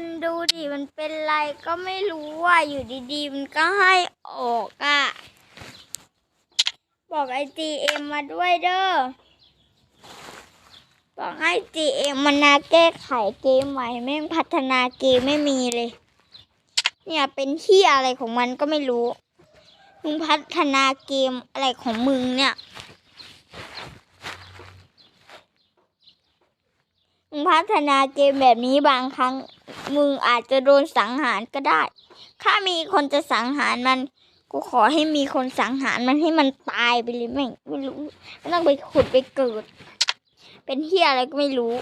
คนดูดิมันเป็นไรก็ไม่รู้ว่าอยู่ดีๆ มันก็ให้ออกอะ่ะ บอกไอจีเอ็มมาด้วยเด้อบอกให้จีเอ็มมันนาแก้ไขเกมใหม่แม่พัฒนาเกมไม่มีเลย เนี่ยเป็นที่อะไรของมันก็ไม่รู้มึงพัฒนาเกมอะไรของมึงเนี่ยมึงพัฒนาเกมแบบนี้บางครั้ง มึงอาจจะโดนสังหารก็ได้ ถ้ามีคนจะสังหารมัน กูขอให้มีคนสังหารมันให้มันตายไปเลยแม่งไม่รู้ไม่ต้องไปขุดไปเกิด เป็นเฮียอะไรก็ไม่รู้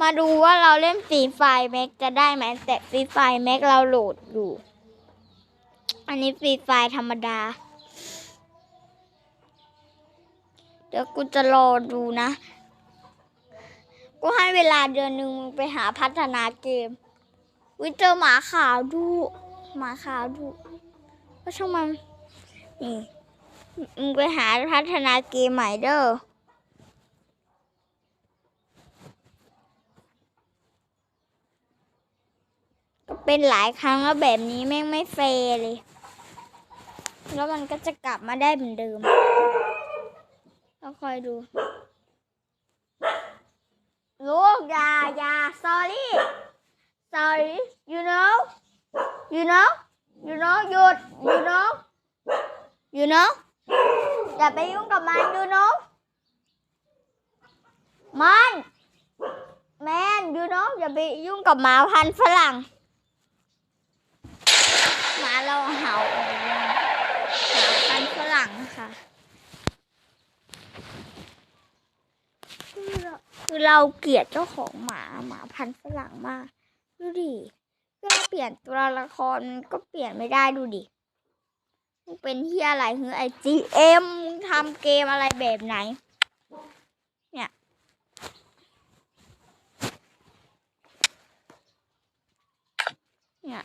มาดูว่าเราเล่นฟรีไฟแม็กจะได้ไหมแต่ฟรีไฟแม็กเราโหลดอยู่ อันนี้ฟรีไฟธรรมดา เดี๋ยวกูจะรอดูนะ กูให้เวลาเดือนหนึ่งมึงไปหาพัฒนาเกม วิเจอหมาขาวดู หมาขาวดูก็ช่างมันนี่มึงไปหาพัฒนาเกมใหม่เด้อเป็นหลายครั้งแล้วแบบนี้แม่งไม่เฟรเลย แล้วมันก็จะกลับมาได้เหมือนเดิม เราคอยดูลูกอย่าอย่า sorry sorry you know you know you know หยุด you know you know อย่าไปยุ่งกับมัน you know มันแมน you know อย่าไปยุ่งกับหมาพันธุ์ฝรั่งหมาเราเห่าออกมาหมาพันธุ์ฝรั่ง นะคะคือเราเกลียดเจ้าของหมาหมาพันธุ์ฝรั่งมาก ดูดิเพื่อเปลี่ยนตัวละครมันก็เปลี่ยนไม่ได้ดูดิมึงเป็นที่อะไรคือไอจีเอ็มทำเกมอะไรแบบไหน เนี่ย เนี่ย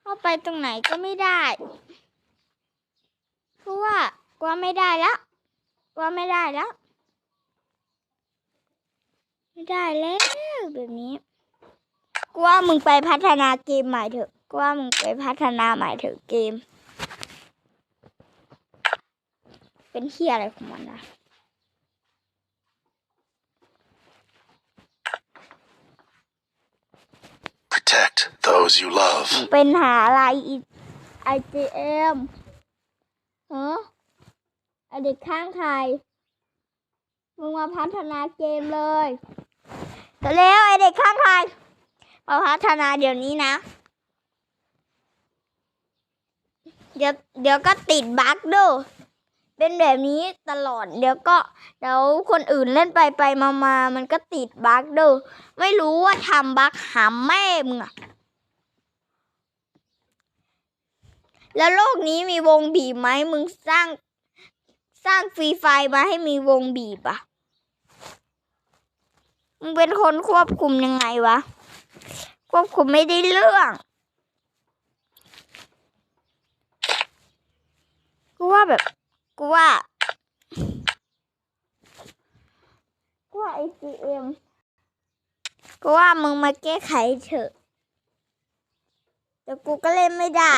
เข้า ไปตรงไหนก็ไม่ได้ เพราะว่ากว่าไม่ได้แล้วกว่าไม่ได้แล้ว ไม่ได้แล้วแบบนี้กว่ามึงไปพัฒนาเกมใหม่เถอะกว่ามึงไปพัฒนาใหม่เถอะเกม เป็นเฮียอะไรของมันนะ Protect those you love. เป็นหาอะไรอีไอจีเอ็มฮะไอเด็กข้างใครมึงมาพัฒนาเกมเลยแต่แล้วไอเด็กข้างใครมาพัฒนาเดี๋ยวนี้นะ เดี๋ยวเดี๋ยวก็ติดบั๊กดู เป็นแบบนี้ตลอด เดี๋ยวก็เดี๋ยวคนอื่นเล่นไปไปมามามันก็ติดบั๊กเดูไม่รู้ว่าทำบั๊กหาแม่มึงอะแล้วโลกนี้มีวงบีบไหมมึงสร้างสร้างฟรีไฟมาให้มีวงบีบอะมึงเป็นคนควบคุมยังไงวะ ควบคุมไม่ได้เรื่องกูว่าแบบ กูว่า กูว่าไอซีเอ็มกูว่ามึงมาแก้ไขเถอะ แต่กูก็เล่นไม่ได้